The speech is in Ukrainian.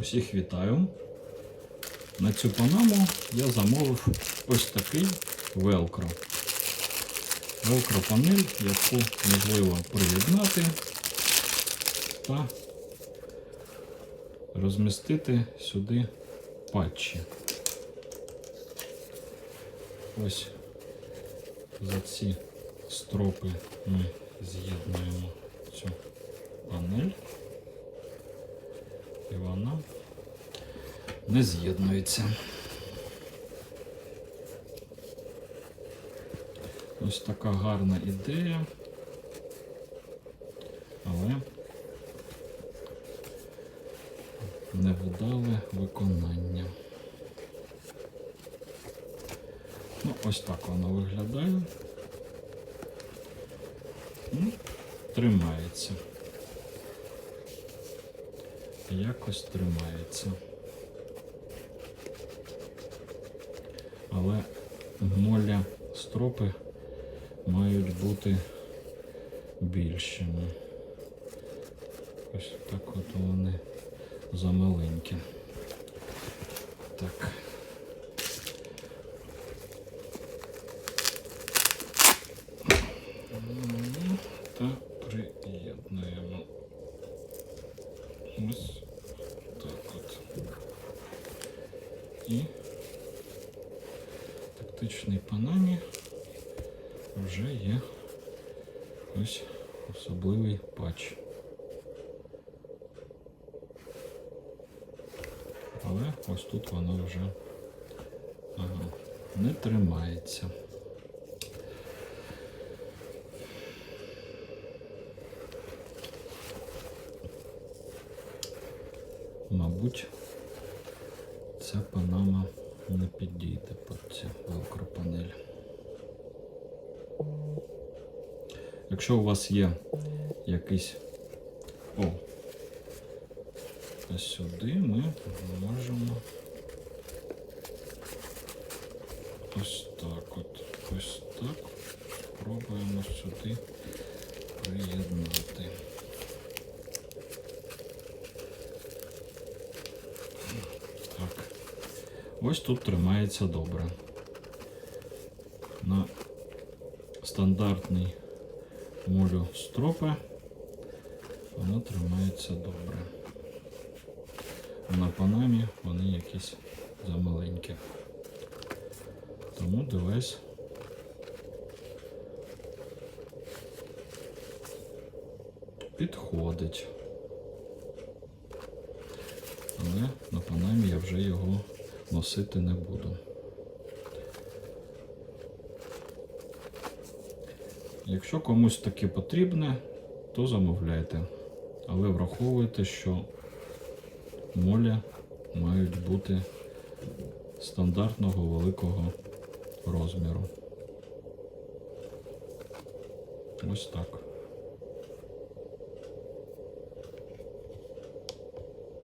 Усіх вітаю. На цю панаму я замовив ось такий велкро. Велкро панель, яку можливо приєднати та розмістити сюди патчі. Ось за ці стропи ми з'єднуємо цю панель. І вона не з'єднується. Ось така гарна ідея, але невдале виконання. Ну, ось так воно виглядає. Ну, тримається. Якось тримається. Але моля стропи мають бути більшими. Ось так от вони замаленькі. Так. Та приєднуємо. Ось так от. І тактичній панамі вже є ось особливий патч. Але ось тут воно вже ага, не тримається. Мабуть, ця панама не підійде під цю велкропанель. Якщо у вас є якийсь. О, ось сюди ми можемо ось так от. Ось так. Спробуємо сюди приєднати. Так. Ось тут тримається добре. На стандартний молю стропи воно тримається добре. А на панамі вони якісь замаленькі. Тому девайс підходить. Але на панамі я вже його носити не буду. Якщо комусь таке потрібне, то замовляйте. Але враховуйте, що моля мають бути стандартного великого розміру. Ось так.